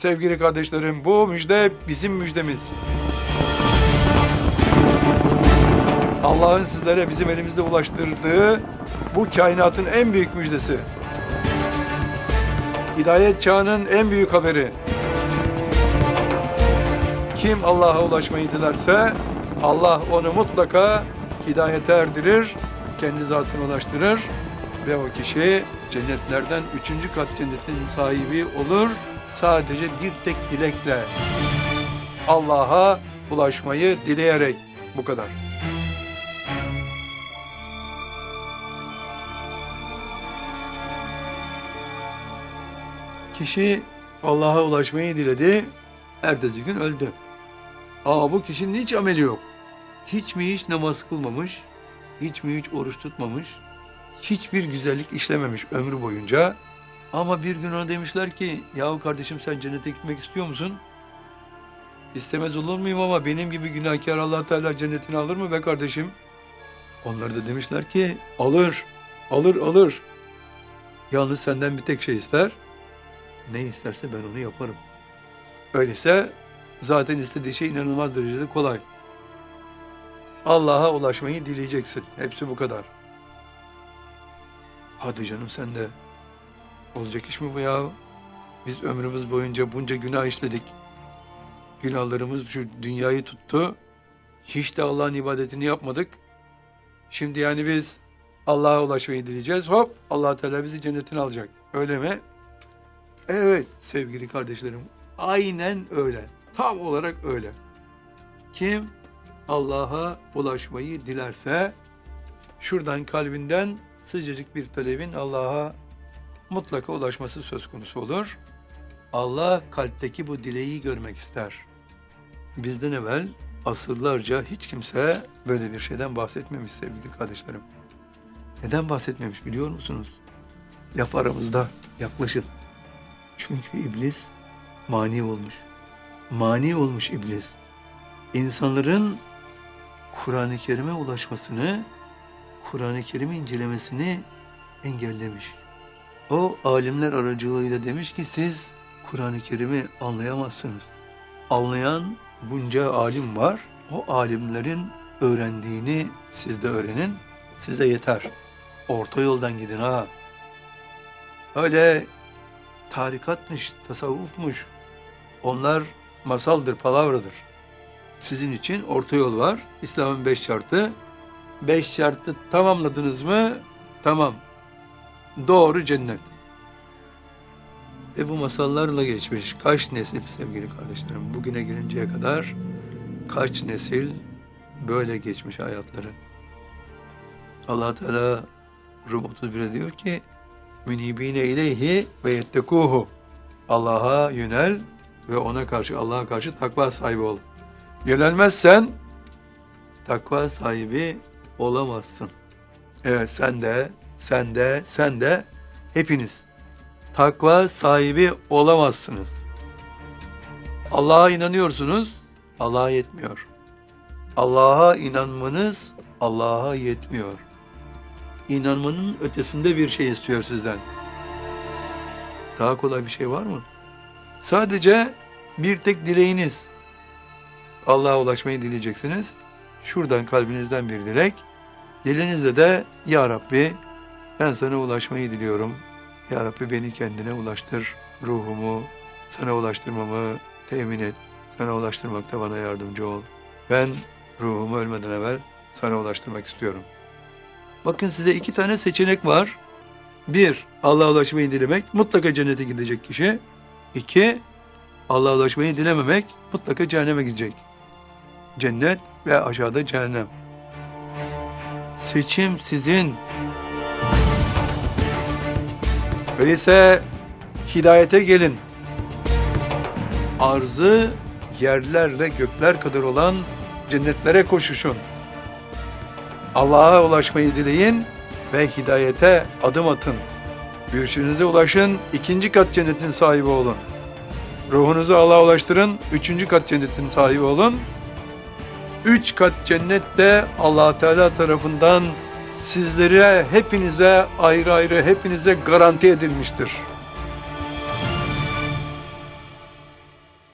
Sevgili kardeşlerim bu müjde bizim müjdemiz. Allah'ın sizlere bizim elimizde ulaştırdığı bu kainatın en büyük müjdesi. Hidayet çağının en büyük haberi. Kim Allah'a ulaşmayı dilerse Allah onu mutlaka hidayete erdirir, kendi zatına ulaştırır ve o kişi cennetlerden üçüncü kat cennetin sahibi olur. Sadece bir tek dilekle Allah'a ulaşmayı dileyerek bu kadar. Kişi Allah'a ulaşmayı diledi, ertesi gün öldü. Ama bu kişinin hiç ameli yok. Hiç mi hiç namaz kılmamış, hiç mi hiç oruç tutmamış, hiçbir güzellik işlememiş ömrü boyunca. Ama bir gün ona demişler ki, yahu kardeşim sen cennete gitmek istiyor musun? İstemez olur muyum ama benim gibi günahkar allah Teala cennetini alır mı be kardeşim? Onlar da demişler ki, alır, alır, alır. Yalnız senden bir tek şey ister, ne isterse ben onu yaparım. Öyleyse zaten istediği şey inanılmaz derecede kolay. Allah'a ulaşmayı dileyeceksin. Hepsi bu kadar. Hadi canım sen de. Olacak iş mi bu ya? Biz ömrümüz boyunca bunca günah işledik. Günahlarımız şu dünyayı tuttu. Hiç de Allah'ın ibadetini yapmadık. Şimdi yani biz Allah'a ulaşmayı dileyeceğiz. Hop Allah Teala bizi cennetine alacak. Öyle mi? Evet sevgili kardeşlerim. Aynen öyle. Tam olarak öyle. Kim Allah'a ulaşmayı dilerse şuradan kalbinden sıcacık bir talebin Allah'a mutlaka ulaşması söz konusu olur. Allah kalpteki bu dileği görmek ister. Bizden evvel asırlarca hiç kimse böyle bir şeyden bahsetmemiş sevgili kardeşlerim. Neden bahsetmemiş biliyor musunuz? Laf aramızda yaklaşın. Çünkü iblis mani olmuş. Mani olmuş iblis. İnsanların Kur'an-ı Kerim'e ulaşmasını, Kur'an-ı Kerim'i incelemesini engellemiş. O alimler aracılığıyla demiş ki siz Kur'an-ı Kerim'i anlayamazsınız. Anlayan bunca alim var. O alimlerin öğrendiğini siz de öğrenin. Size yeter. Orta yoldan gidin ha. Öyle tarikatmış, tasavvufmuş. Onlar masaldır, palavradır. Sizin için orta yol var. İslam'ın beş şartı. Beş şartı tamamladınız mı? Tamam. Doğru cennet. Ve bu masallarla geçmiş kaç nesil sevgili kardeşlerim. Bugüne gelinceye kadar kaç nesil böyle geçmiş hayatları. allah Teala Rum 31'e diyor ki münibine ileyhi ve yettekuhu. Allah'a yönel ve ona karşı Allah'a karşı takva sahibi ol. Yönelmezsen takva sahibi olamazsın. Evet sen de, sen de, sen de hepiniz takva sahibi olamazsınız. Allah'a inanıyorsunuz, Allah'a yetmiyor. Allah'a inanmanız Allah'a yetmiyor inanmanın ötesinde bir şey istiyor sizden. Daha kolay bir şey var mı? Sadece bir tek dileğiniz. Allah'a ulaşmayı dileyeceksiniz. Şuradan kalbinizden bir dilek. Dilinizde de Ya Rabbi ben sana ulaşmayı diliyorum. Ya Rabbi beni kendine ulaştır. Ruhumu sana ulaştırmamı temin et. Sana ulaştırmakta bana yardımcı ol. Ben ruhumu ölmeden evvel sana ulaştırmak istiyorum.'' Bakın size iki tane seçenek var. Bir, Allah'a ulaşmayı dilemek, mutlaka cennete gidecek kişi. İki, Allah'a ulaşmayı dilememek, mutlaka cehenneme gidecek. Cennet ve aşağıda cehennem. Seçim sizin. Öyleyse hidayete gelin. Arzı yerlerle gökler kadar olan cennetlere koşuşun. Allah'a ulaşmayı dileyin ve hidayete adım atın. Görüşünüze ulaşın, ikinci kat cennetin sahibi olun. Ruhunuzu Allah'a ulaştırın, üçüncü kat cennetin sahibi olun. Üç kat cennet de allah Teala tarafından sizlere, hepinize ayrı ayrı hepinize garanti edilmiştir.